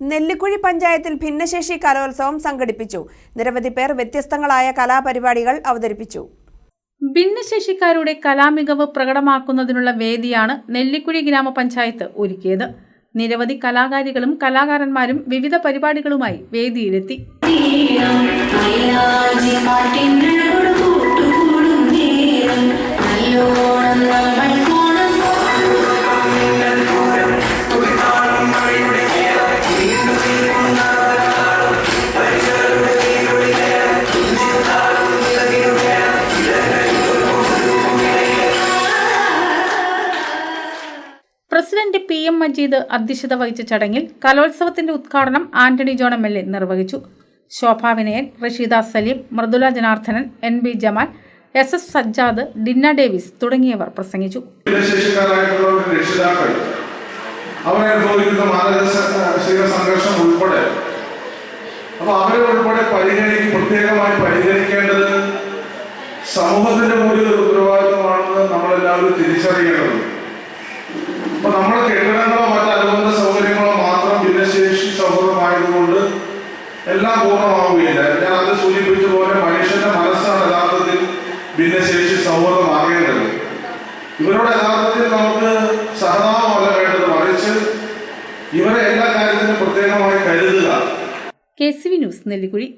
നെല്ലിക്കുഴി പഞ്ചായത്തിൽ ഭിന്നശേഷി കലോത്സവം സംഘടിപ്പിച്ചു. നിരവധി പേർ വ്യത്യസ്തങ്ങളായ കലാപരിപാടികൾ അവതരിപ്പിച്ചു. ഭിന്നശേഷിക്കാരുടെ കലാമികവ് പ്രകടമാക്കുന്നതിനുള്ള വേദിയാണ് നെല്ലിക്കുഴി ഗ്രാമപഞ്ചായത്ത് ഒരുക്കിയത്. നിരവധി കലാകാരികളും കലാകാരന്മാരും വിവിധ പരിപാടികളുമായി വേദിയിലെത്തി. പ്രസിഡന്റ് പി എം മജീദ് അധ്യക്ഷത വഹിച്ച ചടങ്ങിൽ കലോത്സവത്തിന്റെ ഉദ്ഘാടനം Antony John M L A നിർവഹിച്ചു. Shobha Vinayan Rasheeda Saleem Mridula Janardhanan N B Jamal S S Sajjad Dinna Davis തുടങ്ങിയവർ പ്രസംഗിച്ചു. സംഘർഷം ഉൾപ്പെടെ. അവരെ ഉൾപ്പെടെ പരിഗണിക്ക് പ്രത്യേകമായി പരിഗണിക്കേണ്ടത് സമൂഹത്തിന്റെ കൂടി ഒരു ഉത്തരവാദിത്വമാണെന്ന് നമ്മളെല്ലാവരും തിരിച്ചറിയേണ്ടതുണ്ട്. എല്ലാം പൂർണമാവുകയില്ല. ഞാൻ അത് സൂചിപ്പിച്ച പോലെ മനുഷ്യന്റെ മനസ്സാണ് യഥാർത്ഥത്തിൽ ഭിന്നശേഷി സൗഹൃദമാകേണ്ടത് ഇവരോട് യഥാർത്ഥത്തിൽ നമുക്ക് സഹതാപമല്ല വേണ്ടത്. മറിച്ച് ഇവരെ എല്ലാ കാര്യത്തിനും പ്രത്യേകമായി കരുതുക. K C V news Nellikuzhi.